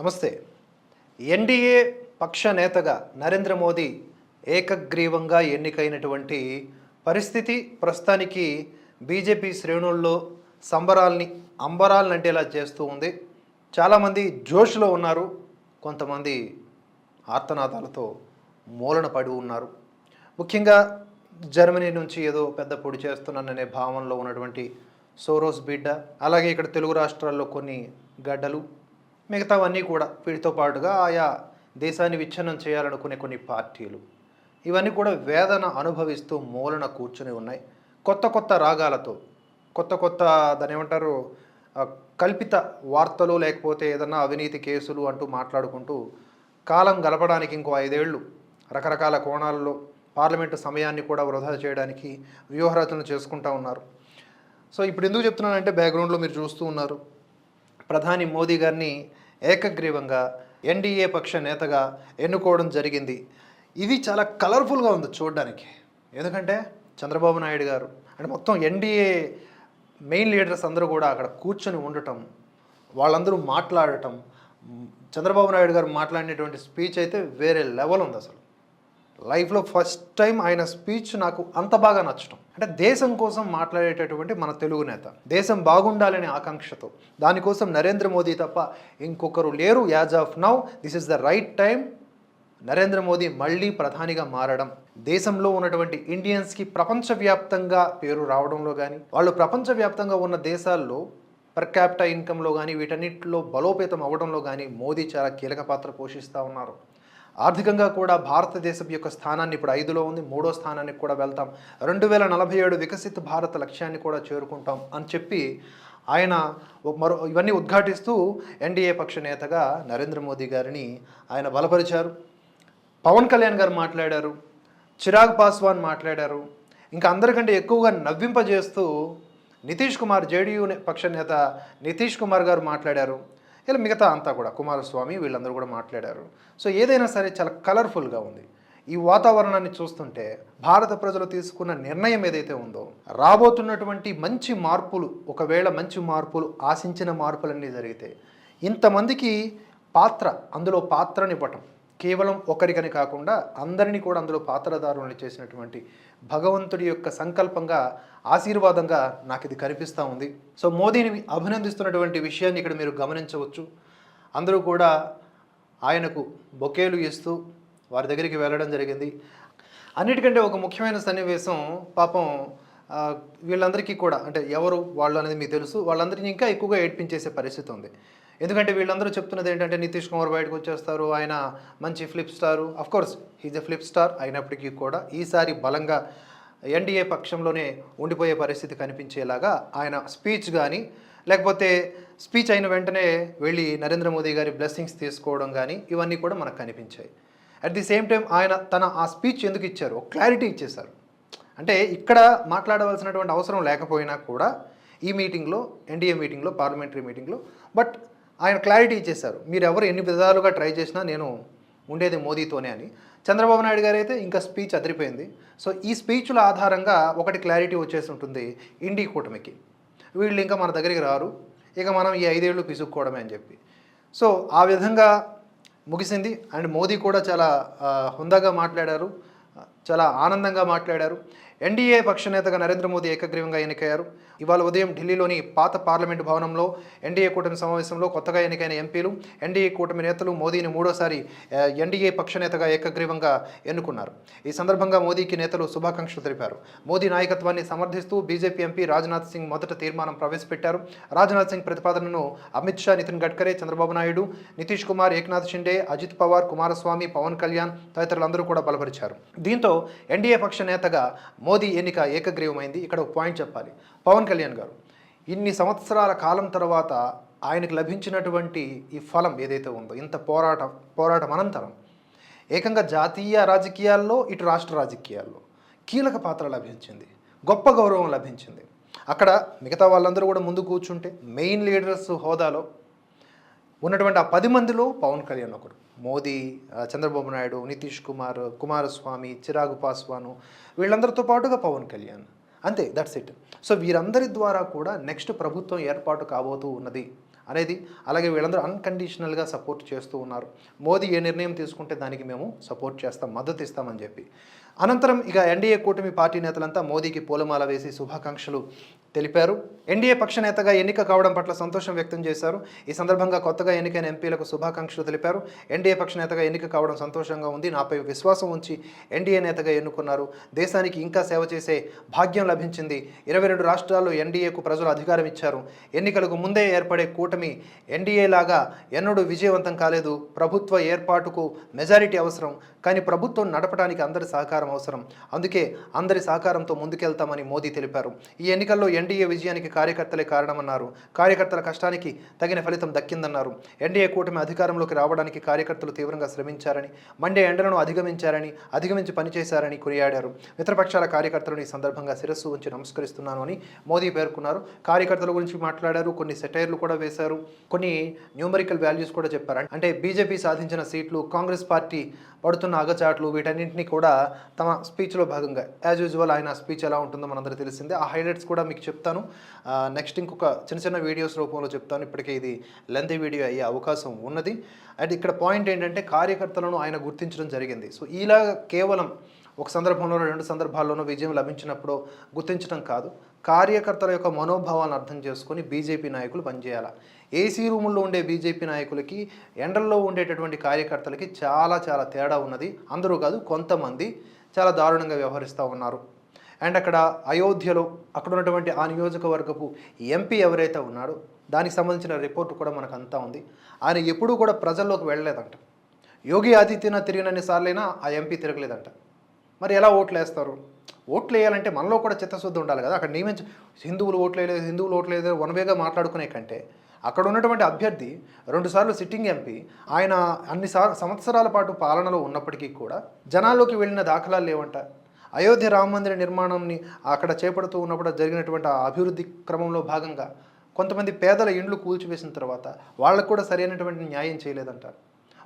నమస్తే. ఎన్డీఏ పక్ష నేతగా నరేంద్ర మోదీ ఏకగ్రీవంగా ఎన్నికైనటువంటి పరిస్థితి ప్రస్తుతానికి బీజేపీ శ్రేణుల్లో సంబరాల్ని అంబరాలను అంటేలా చేస్తూ ఉంది. చాలామంది జోష్లో ఉన్నారు. కొంతమంది ఆర్తనాదాలతో మూలన పడి ఉన్నారు. ముఖ్యంగా జర్మనీ నుంచి ఏదో పెద్ద పొడి చేస్తున్నాననే భావనలో ఉన్నటువంటి సోరోస్ బిడ్డ అలాగే ఇక్కడ తెలుగు రాష్ట్రాల్లో కొన్ని గడ్డలు మిగతావన్నీ కూడా వీటితో పాటుగా ఆయా దేశాన్ని విచ్ఛిన్నం చేయాలనుకునే కొన్ని పార్టీలు. ఇవన్నీ కూడా వేదన అనుభవిస్తూ మూలన కూర్చుని ఉన్నాయి. కొత్త కొత్త రాగాలతో కొత్త కొత్త దాని ఏమంటారు కల్పిత వార్తలు లేకపోతే ఏదన్నా అవినీతి కేసులు అంటూ మాట్లాడుకుంటూ కాలం గడపడానికి ఇంకో ఐదేళ్ళు రకరకాల కోణాల్లో పార్లమెంటు సమయాన్ని కూడా వృధా చేయడానికి వ్యూహరచనలు చేసుకుంటా ఉన్నారు. సో ఇప్పుడు ఎందుకు చెప్తున్నానంటే బ్యాక్గ్రౌండ్లో మీరు చూస్తూ ఉన్నారు. ప్రధాని మోదీ గారిని ఏకగ్రీవంగా ఎన్డీఏ పక్ష నేతగా ఎన్నుకోవడం జరిగింది. ఇది చాలా కలర్ఫుల్గా ఉంది చూడడానికి. ఎందుకంటే చంద్రబాబు నాయుడు గారు అంటే మొత్తం ఎన్డీఏ మెయిన్ లీడర్స్ అందరూ కూడా అక్కడ కూర్చొని ఉండటం వాళ్ళందరూ మాట్లాడటం చంద్రబాబు నాయుడు గారు మాట్లాడినటువంటి స్పీచ్ అయితే వేరే లెవెల్ ఉంది అసలు. లైఫ్లో ఫస్ట్ టైం ఆయన స్పీచ్ నాకు అంత బాగా నచ్చటం. అంటే దేశం కోసం మాట్లాడేటటువంటి మన తెలుగు నేత. దేశం బాగుండాలనే ఆకాంక్షతో. దానికోసం నరేంద్ర మోదీ తప్ప ఇంకొకరు లేరు as of now. This is the right time Narendra Modi మళ్ళీ ప్రధానిగా మారడం. దేశంలో ఉన్నటువంటి ఇండియన్స్కి ప్రపంచవ్యాప్తంగా పేరు రావడంలో కానీ వాళ్ళు ప్రపంచవ్యాప్తంగా ఉన్న దేశాల్లో పర్ క్యాపిటల్ ఇన్కంలో కానీ వీటన్నిటిలో బలోపేతం అవ్వడంలో కానీ మోదీ చాలా కీలక పాత్ర పోషిస్తూ ఉన్నారు. ఆర్థికంగా కూడా భారతదేశం యొక్క స్థానాన్ని ఇప్పుడు ఐదులో ఉంది మూడో స్థానానికి కూడా వెళ్తాం. రెండు వేల నలభై ఏడు వికసిత భారత లక్ష్యాన్ని కూడా చేరుకుంటాం అని చెప్పి ఆయన మరో ఇవన్నీ ఉద్ఘాటిస్తూ ఎన్డీఏ పక్ష నేతగా నరేంద్ర మోదీ గారిని ఆయన బలపరిచారు. పవన్ కళ్యాణ్ గారు మాట్లాడారు చిరాగ్ పాస్వాన్ మాట్లాడారు. ఇంకా అందరికంటే ఎక్కువగా నవ్వింపజేస్తూ నితీష్ కుమార్ జేడీయూ పక్ష నేత నితీష్ కుమార్ గారు మాట్లాడారు. ఇలా మిగతా అంతా కూడా కుమారస్వామి వీళ్ళందరూ కూడా మాట్లాడారు. సో ఏదైనా సరే చాలా కలర్ఫుల్గా ఉంది. ఈ వాతావరణాన్ని చూస్తుంటే భారత ప్రజలు తీసుకున్న నిర్ణయం ఏదైతే ఉందో రాబోతున్నటువంటి మంచి మార్పులు ఒకవేళ మంచి మార్పులు ఆశించిన మార్పులన్నీ జరిగితే ఇంతమందికి పాత్ర అందులో పాత్రనివ్వటం. కేవలం ఒకరికని కాకుండా అందరినీ కూడా అందులో పాత్రదారులను చేసినటువంటి భగవంతుడి యొక్క సంకల్పంగా ఆశీర్వాదంగా నాకు ఇది కనిపిస్తూ ఉంది. సో మోదీని అభినందిస్తున్నటువంటి విషయాన్ని ఇక్కడ మీరు గమనించవచ్చు. అందరూ కూడా ఆయనకు బొకేలు ఇస్తూ వారి దగ్గరికి వెళ్ళడం జరిగింది. అన్నిటికంటే ఒక ముఖ్యమైన సన్నివేశం పాపం వీళ్ళందరికీ కూడా అంటే ఎవరు వాళ్ళు అనేది మీకు తెలుసు వాళ్ళందరినీ ఇంకా ఎక్కువగా ఏడ్పించేసే పరిస్థితి ఉంది. ఎందుకంటే వీళ్ళందరూ చెప్తున్నది ఏంటంటే నితీష్ కుమార్ బయటకు వచ్చేస్తారు ఆయన మంచి flip star course he's a flip star అయినప్పటికీ కూడా ఈసారి బలంగా ఎన్డీఏ పక్షంలోనే ఉండిపోయే పరిస్థితి కనిపించేలాగా ఆయన స్పీచ్ కానీ లేకపోతే స్పీచ్ అయిన వెంటనే వెళ్ళి నరేంద్ర మోదీ గారి బ్లెస్సింగ్స్ తీసుకోవడం కానీ ఇవన్నీ కూడా మనకు కనిపించాయి. అట్ ది సేమ్ టైం ఆయన తన ఆ స్పీచ్ ఎందుకు ఇచ్చారు? ఒక క్లారిటీ ఇచ్చేశారు. అంటే ఇక్కడ మాట్లాడవలసినటువంటి అవసరం లేకపోయినా కూడా ఈ మీటింగ్లో ఎన్డీఏ మీటింగ్లో పార్లమెంటరీ మీటింగ్లో బట్ ఆయన క్లారిటీ ఇచ్చేశారు. మీరు ఎవరు ఎన్ని విధాలుగా ట్రై చేసినా నేను ఉండేది మోదీతోనే అని. చంద్రబాబు నాయుడు గారు అయితే ఇంకా స్పీచ్ అదిరిపోయింది. సో ఈ స్పీచ్ల ఆధారంగా ఒకటి క్లారిటీ వచ్చేసి ఉంటుంది ఇండి కూటమికి. వీళ్ళు ఇంకా మన దగ్గరికి రారు. ఇక మనం ఈ ఐదేళ్ళు పిసుక్కోవడమే అని చెప్పి. సో ఆ విధంగా ముగిసింది. అండ్ మోదీ కూడా చాలా హుందాగా మాట్లాడారు. చాలా ఆనందంగా మాట్లాడారు. ఎన్డీఏ పక్ష నేతగా నరేంద్ర మోదీ ఏకగ్రీవంగా ఎన్నికయ్యారు. ఇవాళ ఉదయం ఢిల్లీలోని పాత పార్లమెంటు భవనంలో ఎన్డీఏ కూటమి సమావేశంలో కొత్తగా ఎన్నికైన ఎంపీలు ఎన్డీఏ కూటమి నేతలు మోదీని మూడోసారి ఎన్డీఏ పక్ష నేతగా ఏకగ్రీవంగా ఎన్నుకున్నారు. ఈ సందర్భంగా మోదీకి నేతలు శుభాకాంక్షలు తెలిపారు. మోదీ నాయకత్వాన్ని సమర్థిస్తూ బీజేపీ ఎంపీ రాజ్నాథ్ సింగ్ మొదట తీర్మానం ప్రవేశపెట్టారు. రాజ్నాథ్ సింగ్ ప్రతిపాదనను అమిత్ షా నితిన్ గడ్కరీ చంద్రబాబు నాయుడు నితీష్ కుమార్ ఏక్నాథ్ షిండే అజిత్ పవార్ కుమారస్వామి పవన్ కళ్యాణ్ తదితరులందరూ కూడా బలపరిచారు. దీంతో ఎన్డీఏ పక్ష నేతగా మోదీ ఎన్నిక ఏకగ్రీవమైంది. ఇక్కడ ఒక పాయింట్ చెప్పాలి. పవన్ కళ్యాణ్ గారు ఇన్ని సంవత్సరాల కాలం తర్వాత ఆయనకు లభించినటువంటి ఈ ఫలం ఏదైతే ఉందో ఇంత పోరాట పోరాటం అనంతరం ఏకంగా జాతీయ రాజకీయాల్లో ఇటు రాష్ట్ర రాజకీయాల్లో కీలక పాత్ర లభించింది గొప్ప గౌరవం లభించింది. అక్కడ మిగతా వాళ్ళందరూ కూడా ముందు కూర్చుంటే మెయిన్ లీడర్స్ హోదాలో ఉన్నటువంటి ఆ పది మందిలో పవన్ కళ్యాణ్ ఒకడు. మోదీ చంద్రబాబు నాయుడు నితీష్ కుమార్ కుమారస్వామి చిరాగు పాస్వాను వీళ్ళందరితో పాటుగా పవన్ కళ్యాణ్. అంతే దట్స్ ఇట్ సో వీరందరి ద్వారా కూడా నెక్స్ట్ ప్రభుత్వం ఏర్పాటు కాబోతూ ఉన్నది అనేది అలాగే వీళ్ళందరూ అన్కండిషనల్గా సపోర్ట్ చేస్తూ ఉన్నారు. మోదీ ఏ నిర్ణయం తీసుకుంటే దానికి మేము సపోర్ట్ చేస్తాం మద్దతు ఇస్తామని చెప్పి. అనంతరం ఇక ఎన్డీఏ కూటమి పార్టీ నేతలంతా మోదీకి పూలమాల వేసి శుభాకాంక్షలు తెలిపారు. ఎన్డీఏ పక్ష నేతగా ఎన్నిక కావడం పట్ల సంతోషం వ్యక్తం చేశారు. ఈ సందర్భంగా కొత్తగా ఎన్నికైన ఎంపీలకు శుభాకాంక్షలు తెలిపారు. ఎన్డీఏ పక్ష నేతగా ఎన్నిక కావడం సంతోషంగా ఉంది. నాపై విశ్వాసం ఉంచి ఎన్డీఏ నేతగా ఎన్నుకున్నారు. దేశానికి ఇంకా సేవ చేసే భాగ్యం లభించింది. ఇరవై రెండు రాష్ట్రాల్లో ఎన్డీఏకు ప్రజలు అధికారం ఇచ్చారు. ఎన్నికలకు ముందే ఏర్పడే కూటమి ఎన్డీఏ లాగా ఎన్నడూ విజయవంతం కాలేదు. ప్రభుత్వ ఏర్పాటుకు మెజారిటీ అవసరం. కానీ ప్రభుత్వం నడపడానికి అందరి సహకారం అవసరం. అందుకే అందరి సహకారంతో ముందుకెళ్తామని మోదీ తెలిపారు. ఈ ఎన్నికల్లో ఎన్డీఏ విజయానికి కార్యకర్తలే కారణమన్నారు. కార్యకర్తల కష్టానికి తగిన ఫలితం దక్కిందన్నారు. ఎన్డీఏ కూటమి అధికారంలోకి రావడానికి కార్యకర్తలు తీవ్రంగా శ్రమించారని మండే ఎండలను అధిగమించారని అధిగమించి పనిచేశారని కొనియాడారు. మిత్రపక్షాల కార్యకర్తలను ఈ సందర్భంగా శిరస్సు ఉంచి నమస్కరిస్తున్నాను అని మోదీ పేర్కొన్నారు. కార్యకర్తల గురించి మాట్లాడారు. కొన్ని సెటైర్లు కూడా వేశారు. కొన్ని న్యూమరికల్ వాల్యూస్ కూడా చెప్పారు. అంటే బీజేపీ సాధించిన సీట్లు కాంగ్రెస్ పార్టీ పడుతున్న అగచాట్లు వీటన్నింటినీ కూడా తమ స్పీచ్లో భాగంగా యాజ్ యూజువల్ ఆయన స్పీచ్ ఎలా ఉంటుందో మనందరూ తెలిసిందే. ఆ హైలైట్స్ కూడా మీకు చెప్తాను. నెక్స్ట్ ఇంకొక చిన్న చిన్న వీడియోస్ రూపంలో చెప్తాను. ఇప్పటికే ఇది లెంత్ వీడియో అయ్యే అవకాశం ఉన్నది. అండ్ ఇక్కడ పాయింట్ ఏంటంటే కార్యకర్తలను ఆయన గుర్తించడం జరిగింది. సో ఇలా కేవలం ఒక సందర్భంలో రెండు సందర్భాల్లోనూ విజయం లభించినప్పుడు గుర్తించడం కాదు. కార్యకర్తల యొక్క మనోభావాలను అర్థం చేసుకొని బీజేపీ నాయకులు పనిచేయాలి? ఏసీ రూముల్లో ఉండే బీజేపీ నాయకులకి ఎండల్లో ఉండేటటువంటి కార్యకర్తలకి చాలా చాలా తేడా ఉన్నది. అందరూ కాదు కొంతమంది చాలా దారుణంగా వ్యవహరిస్తూ ఉన్నారు. అండ్ అక్కడ అయోధ్యలో అక్కడ ఉన్నటువంటి ఆ నియోజకవర్గపు ఎంపీ ఎవరైతే ఉన్నాడో దానికి సంబంధించిన రిపోర్ట్ కూడా మనకు అంతా ఉంది. ఆయన ఎప్పుడూ కూడా ప్రజల్లోకి వెళ్ళలేదంట. యోగి ఆదిత్యనాథ్ తిరిగినన్ని సార్లైనా ఆ ఎంపీ తిరగలేదంట. మరి ఎలా ఓట్లు వేస్తారు? ఓట్లు వేయాలంటే మనలో కూడా చిత్తశుద్ధి ఉండాలి కదా. అక్కడ నియమించ హిందువులు ఓట్లు వేయలేదు హిందువులు ఓట్లు వేయలేదు వనవేగా మాట్లాడుకునే కంటే అక్కడ ఉన్నటువంటి అభ్యర్థి రెండుసార్లు సిట్టింగ్ ఎంపీ ఆయన అన్ని సార్ సంవత్సరాల పాటు పాలనలో ఉన్నప్పటికీ కూడా జనాల్లోకి వెళ్ళిన దాఖలాలు లేవంట. అయోధ్య రామ మందిర నిర్మాణంని అక్కడ చేపడుతూ ఉన్నప్పుడు జరిగినటువంటి ఆ అభివృద్ధి క్రమంలో భాగంగా కొంతమంది పేదల ఇండ్లు కూల్చివేసిన తర్వాత వాళ్ళకు కూడా సరైనటువంటి న్యాయం చేయలేదంట.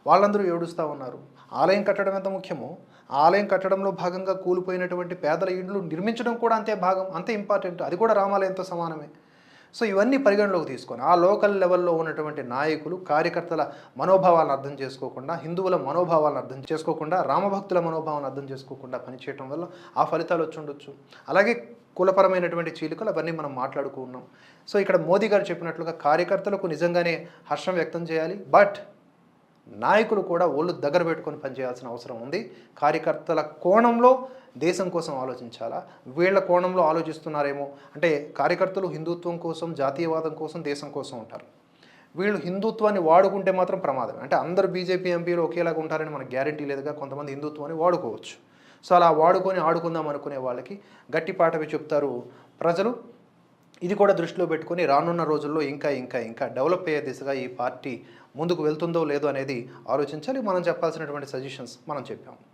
వాళ్ళందరూ ఏడుస్తూ ఉన్నారు. ఆలయం కట్టడం ఎంత ముఖ్యమో? ఆలయం కట్టడంలో భాగంగా కూలిపోయినటువంటి పేదల ఇండ్లు నిర్మించడం కూడా అంతే భాగం అంతే ఇంపార్టెంట్ అది కూడా రామాలయంతో సమానమే. సో ఇవన్నీ పరిగణలోకి తీసుకొని ఆ లోకల్ లెవెల్లో ఉన్నటువంటి నాయకులు కార్యకర్తల మనోభావాలను అర్థం చేసుకోకుండా హిందువుల మనోభావాలను అర్థం చేసుకోకుండా రామభక్తుల మనోభావాలను అర్థం చేసుకోకుండా పనిచేయటం వల్ల ఆ ఫలితాలు వచ్చి ఉండొచ్చు. అలాగే కులపరమైనటువంటి చీలికలు అవన్నీ మనం మాట్లాడుకున్నాం సో ఇక్కడ మోదీ గారు చెప్పినట్లుగా కార్యకర్తలకు నిజంగానే హర్షం వ్యక్తం చేయాలి. బట్ నాయకులు కూడా ఒళ్ళు దగ్గర పెట్టుకొని పనిచేయాల్సిన అవసరం ఉంది. కార్యకర్తల కోణంలో దేశం కోసం ఆలోచించాలా? వీళ్ళ కోణంలో ఆలోచిస్తున్నారేమో? అంటే కార్యకర్తలు హిందుత్వం కోసం జాతీయవాదం కోసం దేశం కోసం ఉంటారు. వీళ్ళు హిందుత్వాన్ని వాడుకుంటే మాత్రం ప్రమాదం అంటే అందరు బీజేపీ ఎంపీలు ఒకేలాగా ఉంటారని మనకు గ్యారంటీ లేదుగా కొంతమంది హిందుత్వాన్ని వాడుకోవచ్చు. సో అలా వాడుకొని ఆడుకుందాం అనుకునే వాళ్ళకి గట్టి పాటవి చెప్తారు ప్రజలు. ఇది కూడా దృష్టిలో పెట్టుకొని రానున్న రోజుల్లో ఇంకా ఇంకా ఇంకా డెవలప్ అయ్యే దిశగా ఈ పార్టీ ముందుకు వెళ్తుందో లేదో అనేది ఆలోచించాలి. మనం చెప్పాల్సినటువంటి సజెషన్స్ మనం చెప్పాము.